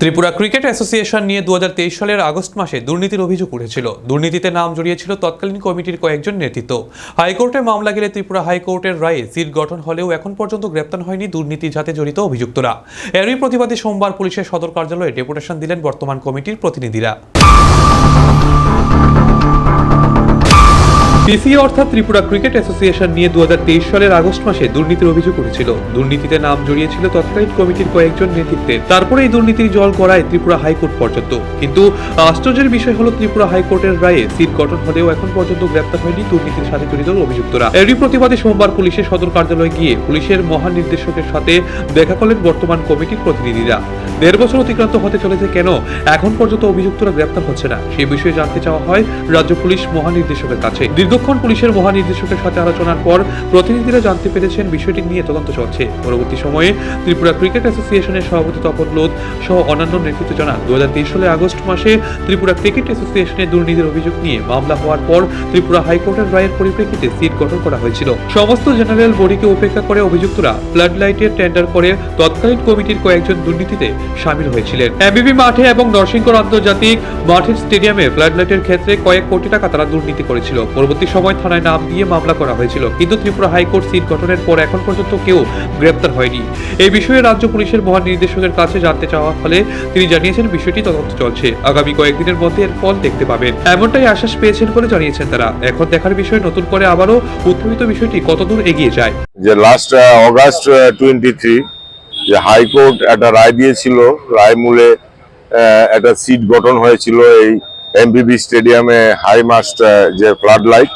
Tripura cricket association নিয়ে দু হাজার তেইশ সালের আগস্ট মাসে দুর্নীতির অভিযোগ উঠেছিল। দুর্নীতিতে নাম জড়িয়েছিল তৎকালীন কমিটির কয়েকজন নেতৃত্ব। হাইকোর্টে মামলা গেলে ত্রিপুরা হাইকোর্টের রায়ে সিট গঠন হলেও এখন পর্যন্ত গ্রেপ্তার হয়নি দুর্নীতি যাতে জড়িত অভিযুক্তরা। এরই প্রতিবাদে সোমবার পুলিশের সদর কার্যালয়ে ডেপুটেশন দিলেন বর্তমান কমিটির প্রতিনিধিরা। পিসি অর্থাৎ ত্রিপুরা ক্রিকেট অ্যাসোসিয়েশন নিয়ে দু হাজার তেইশ সালের আগস্ট মাসে দুর্নীতির অভিযোগ উঠেছিল। দুর্নীতিতে নাম জড়িয়েছিল তৎকালীন কমিটির কয়েকজন নেতৃত্বের তারপরে এই দুর্নীতির জল গড়ায় ত্রিপুরা হাইকোর্ট পর্যন্ত। কিন্তু আশ্চর্যের বিষয় হলো ত্রিপুরা হাইকোর্টের রায়ে সিট গঠন হলেও এখন পর্যন্ত গ্রেপ্তার হয়নি দুর্নীতির সাথে জড়িত অভিযুক্তরা। এরই প্রতিবাদে সোমবার পুলিশের সদর কার্যালয়ে গিয়ে পুলিশের মহানির্দেশকের সাথে দেখা করলেন বর্তমান কমিটির প্রতিনিধিরা। দেড় বছর অতিক্রান্ত হতে চলেছে কেন? এখন পর্যন্ত অভিযুক্তরা গ্রেপ্তার হচ্ছে না। সে বিষয়ে জানতে চাওয়া হয় রাজ্য পুলিশ মহানির্দেশকের কাছে। দীর্ঘক্ষণ পুলিশের মহানির্দেশকের সাথে আলোচনার পর প্রতিনিধিরা জানতে পেরেছেন বিষয়টি নিয়ে তদন্ত চলছে। পরবর্তী সময়ে ত্রিপুরা ক্রিকেট অ্যাসোসিয়েশনের সভাপতি তপন লোধ সহ অন্যান্য নেতৃত্ব জানান দু সালে আগস্ট মাসে ত্রিপুরা ক্রিকেট অ্যাসোসিয়েশনের দুর্নীতির অভিযোগ নিয়ে মামলা হওয়ার পর ত্রিপুরা হাইকোর্টের রায়ের পরিপ্রেক্ষিতে সিট গঠন করা হয়েছিল। সমস্ত জেনারেল বডিকে উপেক্ষা করে অভিযুক্তরা ফ্লাড লাইটের টেন্ডার করে তৎকালীন কমিটির কয়েকজন দুর্নীতিতে সামিল হয়েছিলেন। এমবিবি মাঠে এবং নরসিংগড় আন্তর্জাতিক মাঠের স্টেডিয়ামে ফ্লাড লাইটের ক্ষেত্রে কয়েক কোটি টাকা তারা দুর্নীতি করেছিল। পরবর্তী সময় থানায় নাম দিয়ে মামলা করা হয়েছিল। কিন্তু ত্রিপুরা হাইকোর্ট সিট গঠনের পর এখন পর্যন্ত কেউ গ্রেপ্তার হয়নি। এই বিষয়ে রাজ্য পুলিশের মহানির্দেশকের কাছে জানতে চাওয়া হলে তিনি জানিয়েছেন বিষয়টি তদন্ত চলছে। আগামী কয়েকদিনের মধ্যে এর ফল দেখতে পাবেন। এমনটাই আশ্বাস পেয়েছেন বলে জানিয়েছেন তারা। এখন দেখার বিষয় নতুন করে আবারও উত্থাপিত বিষয়টি কতদূর এগিয়ে যায়? যে লাস্ট অগাস্ট টোয়েন্টি থ্রি যে হাইকোর্ট একটা রায় দিয়েছিল রায় মূলে আহ, একটা সিট গঠন হয়েছিল এই এমবিবি স্টেডিয়ামে হাই মাস্ট যে ফ্লাড লাইট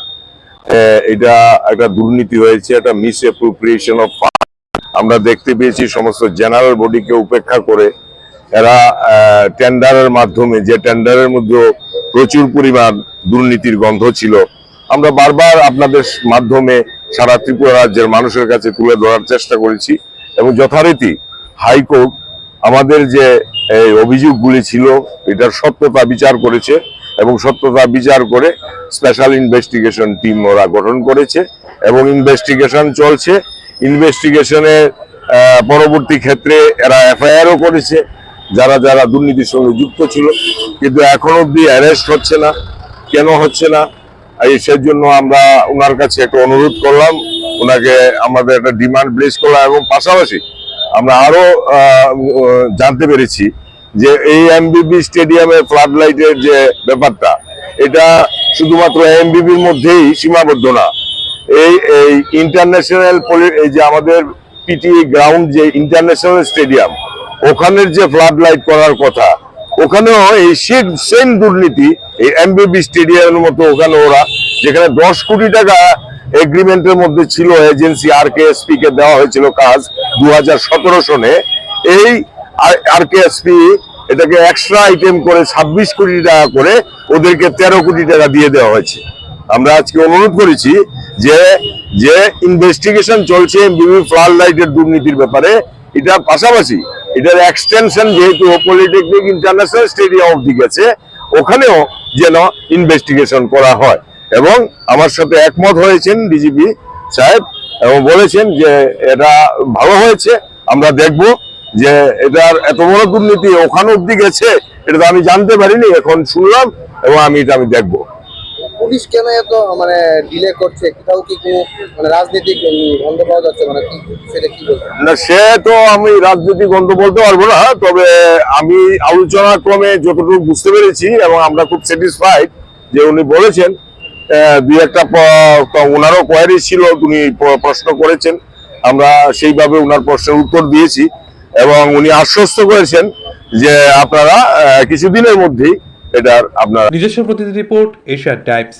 এটা একটা দুর্নীতি হয়েছে, একটা মিস অ্যাপ্রোপ্রিয়েশন অফ আমরা দেখতে পেয়েছি সমস্ত জেনারেল বডিকে উপেক্ষা করে এরা টেন্ডারের মাধ্যমে, যে টেন্ডারের মধ্যে প্রচুর পরিমাণ দুর্নীতির গন্ধ ছিল। আমরা বারবার আপনাদের মাধ্যমে সারা ত্রিপুরা রাজ্যের মানুষের কাছে তুলে ধরার চেষ্টা করেছি এবং যথারীতি হাইকোর্ট আমাদের যে এই অভিযোগগুলি ছিল, এটার সত্যতা বিচার করেছে এবং সত্যতা বিচার করে স্পেশাল ইনভেস্টিগেশন টিম ওরা গঠন করেছে এবং ইনভেস্টিগেশন চলছে। ইনভেস্টিগেশনের পরবর্তী ক্ষেত্রে এরা এফআইআরও করেছে, যারা যারা দুর্নীতির সঙ্গে যুক্ত ছিল। কিন্তু এখন অব্দি অ্যারেস্ট হচ্ছে না। কেন হচ্ছে না? এই সেজন্য আমরা ওনার কাছে একটা অনুরোধ করলাম। ওনাকে আমাদের একটা ডিমান্ড প্লেস করলাম এবং পাশাপাশি আমরা আরও জানতে পেরেছি যে এই এমবিবি স্টেডিয়ামে ফ্লাড লাইটের যে ব্যাপারটা, এটা শুধুমাত্র এমবিবির মধ্যেই সীমাবদ্ধ না। এই এই ইন্টারন্যাশনাল এই যে আমাদের পিটি গ্রাউন্ড যে ইন্টারন্যাশনাল স্টেডিয়াম ওখানের যে ফ্লাড লাইট করার কথা, ওখানেও এই সেম দুর্নীতি এই এমবিবি স্টেডিয়ামের মতো ওখানে ওরা, যেখানে দশ কোটি টাকা এগ্রিমেন্টের মধ্যে ছিল এজেন্সি আর কে এসপি কে দেওয়া হয়েছিল কাজ দু হাজার সতেরো সনে। এই আর কে এসপি এটাকে এক্সট্রা আইটেম করে ছাব্বিশ কোটি টাকা করে ওদেরকে তেরো কোটি টাকা দিয়ে দেওয়া হয়েছে। আমরা আজকে অনুরোধ করেছি যে যে ইনভেস্টিগেশন চলছে বিবি ফ্লাড লাইটের দুর্নীতির ব্যাপারে এটার পাশাপাশি এটার এক্সটেনশন যেহেতু পলিটেকনিক ইন্টারন্যাশনাল স্টেডিয়াম অব্দি গেছে, ওখানেও যেন ইনভেস্টিগেশন করা হয়। এবং আমার সাথে একমত হয়েছেন ডিজিপি সাহেব এবং বলেছেন যে এটা ভালো হয়েছে আমরা দেখব যে এটার এত বড় দুর্নীতি ওখানে অব্দি গেছে এটা তো আমি জানতে পারিনি এখন শুনলাম এবং আমি এটা আমি দেখব। পুলিশ কেন এত মানে ডিলে করছে? কোথাও কি কোনো মানে রাজনৈতিক গন্ধ পাওয়া যাচ্ছে? মানে সেটা কি না সে তো আমি রাজনৈতিক গন্ধ বলতে পারব না তবে আমি আলোচনা ক্রমে যতটুকু বুঝতে পেরেছি এবং আমরা খুব স্যাটিসফাইড যে উনি বলেছেন দুই একটা ওনারও কোয়ারি ছিল, উনি প্রশ্ন করেছেন। আমরা সেইভাবে ওনার প্রশ্নের উত্তর দিয়েছি এবং উনি আশ্বস্ত করেছেন যে আপনারা কিছুদিনের মধ্যেই এটার আপনার নিজস্ব প্রতিনিধি রিপোর্ট এশিয়া টাইমস।